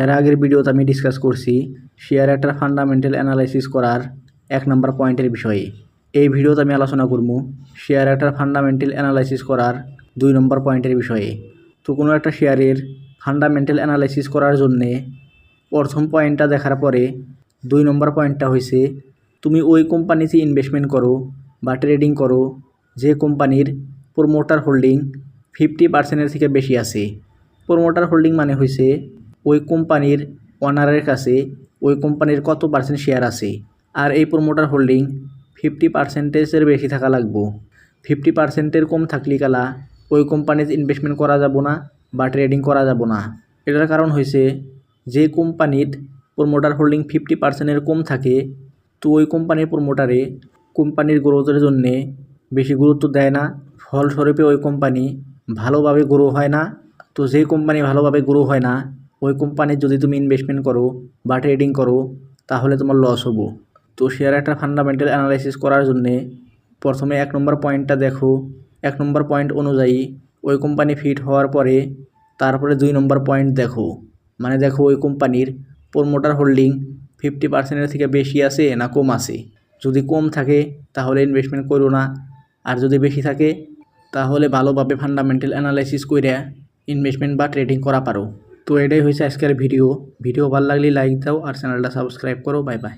এর আগের ভিডিওতে আমি ডিসকাস করছি শেয়ার একটা ফান্ডামেন্টাল অ্যানালাইসিস করার এক নম্বর পয়েন্টের বিষয়ে। এই ভিডিওতে আমি আলোচনা করব শেয়ার একটা ফান্ডামেন্টাল অ্যানালাইসিস করার দুই নম্বর পয়েন্টের বিষয়ে। তো কোনো একটা শেয়ারের ফান্ডামেন্টাল অ্যানালাইসিস করার জন্যে প্রথম পয়েন্টটা দেখার পরে দুই নম্বর পয়েন্টটা হয়েছে তুমি ওই কোম্পানিতে ইনভেস্টমেন্ট করো বা ট্রেডিং করো, যে কোম্পানির প্রোমোটার হোল্ডিং ফিফটি পার্সেন্টের থেকে বেশি আছে। প্রোমোটার হোল্ডিং মানে হয়েছে ওই কোম্পানির ওনারের কাছে ওই কোম্পানির কত পার্সেন্ট শেয়ার আছে? আর এই প্রোমোটার হোল্ডিং ফিফটি পার্সেন্টেজের বেশি থাকা লাগবো। ফিফটি পার্সেন্টের কম থাকলে কালা ওই কোম্পানিতে ইনভেস্টমেন্ট করা যাব না বা ট্রেডিং করা যাব না। এটার কারণ হয়েছে যে কোম্পানির প্রোমোটার হোল্ডিং ফিফটি পার্সেন্টের কম থাকে, তো ওই কোম্পানির প্রোমোটারে কোম্পানির গ্রোথের জন্যে বেশি গুরুত্ব দেয় না। ফলস্বরূপে ওই কোম্পানি ভালোভাবে গ্রো হয় না। তো যে কোম্পানি ভালোভাবে গ্রো হয় না ওই কোম্পানির যদি তুমি ইনভেস্টমেন্ট করো বা ট্রেডিং করো, তাহলে তোমার লস হব। তো শেয়ার একটা ফান্ডামেন্টাল অ্যানালাইসিস করার জন্যে প্রথমে এক নম্বর পয়েন্টটা দেখো। এক নম্বর পয়েন্ট অনুযায়ী ওই কোম্পানি ফিট হওয়ার পরে তারপরে দুই নম্বর পয়েন্ট দেখো। মানে দেখো ওই কোম্পানির প্রোমোটার হোল্ডিং ফিফটি পার্সেন্টের থেকে বেশি আছে না কম আছে। যদি কম থাকে, তাহলে ইনভেস্টমেন্ট করো না। আর যদি বেশি থাকে, তাহলে ভালোভাবে ফান্ডামেন্টাল অ্যানালাইসিস করে ইনভেস্টমেন্ট বা ট্রেডিং করা পারো। তো এটাই হয়েছে আজকের ভিডিও। ভিডিও ভালো লাগলে লাইক দাও আর চ্যানেলটা সাবস্ক্রাইব করো। Bye bye